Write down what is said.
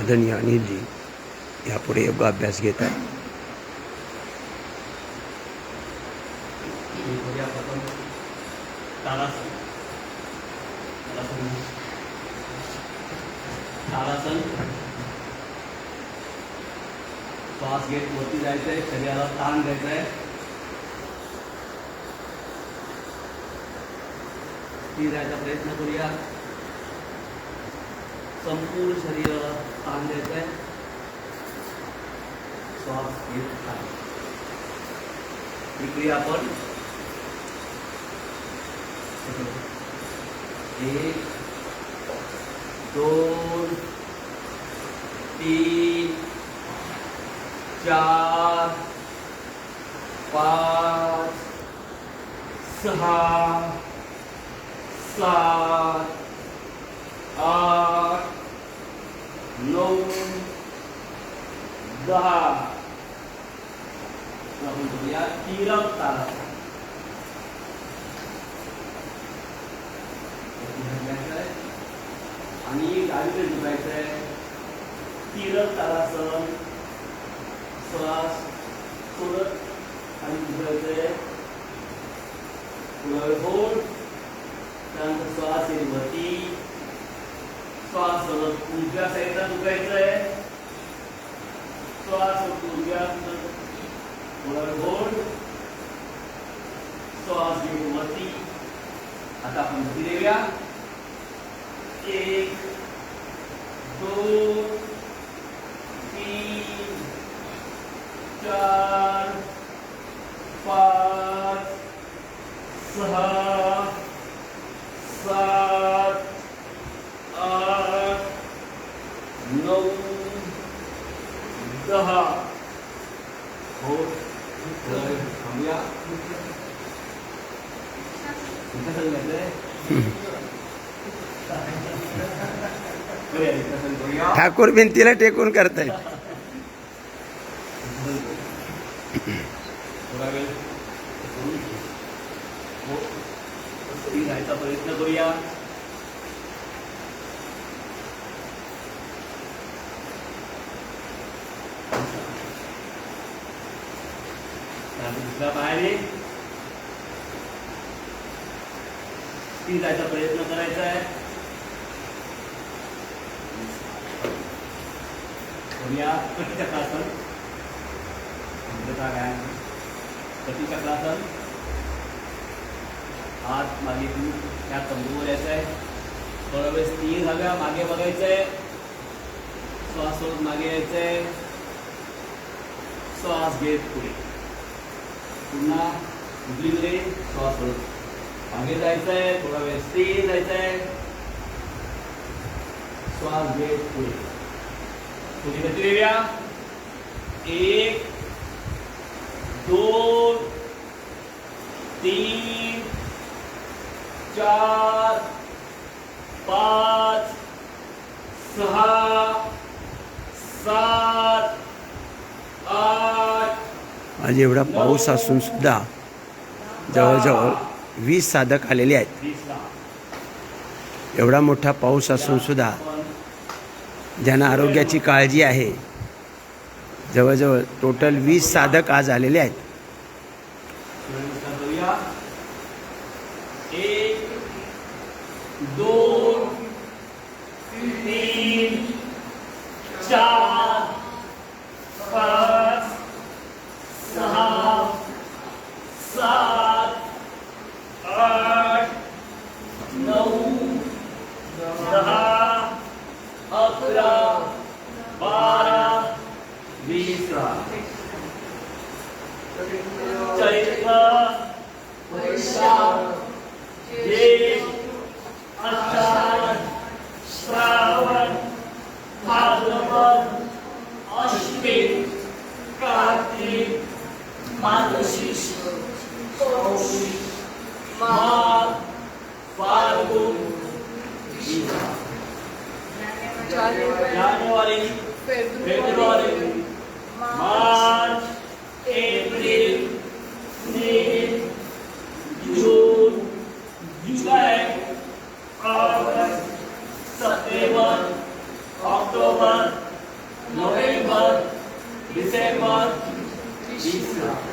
आदरणीय अनिलजी यापुढे योगाभ्यास घेत आहे तारासन तारासन तारासन। श्वास घेत वरती शरीराला ताण प्रयत्न करूया संपूर्ण शरीराला ताण द्यायचा आहे श्वास घेत ताण ही क्रिया आपण एक दोन तीन चार पाच सहा सात आठ नऊ दहा. आपण करूया तीरक तारा. आणि डावीकडे झुकायचं आहे तीरक तारासन श्वास सोडत आणि झुकायचं आहे पुढे होल्ड त्यानंतर श्वास येईल वरती. श्वास सोडत. उजव्या साईडला झुकायचं आहे श्वास सोडत उजव्या पुढे होल्ड श्वास घेऊन वरती. आता आपण गती देऊया. एक दोन तीन चार पाच सहा दहा हो थांबूया ठाकूर भिंतीला टेकून करतायत थोडा वेळ करू. हो. प्रयत्न करूया आणि दुसरा बाहेर रे स्थिर प्रयत्न करायचा आहे. करूया कटिचक्रासन व्यायाम कटिचक्रासन हात मागे त्या तंबूवर यायचं आहे. थोडा वेळ स्थिर हव्या मागे बघायचं आहे. श्वास सोडून मागे यायचं आहे. श्वास घेत पुढे. पुन्हा उजवीकडे श्वास सोडून मागे जायचं थोडा वेळ स्थिर जायचं श्वास घेत पुढे. पुढे गती देऊया एक, दोन, तीन, चार, पाच, सहा, सात आज एवढा पाऊस असून सुद्धा जवळजवळ वीस साधक आलेले आहेत. एवढा मोठा पाऊस असून सुद्धा ज्यांना आरोग्याची काळजी आहे जवळजवळ टोटल वीस साधक आज आलेले आहेत. दोन तीन चार वीस चैत्र वैशाख ज्येष्ठ आषाढ श्रावण भाद्रपद अश्विन कार्तिक मार्गशीर्ष पौष माघ फाल्गुन जानेवारी February March, April, May, June, July, August, September, October, November, December, December.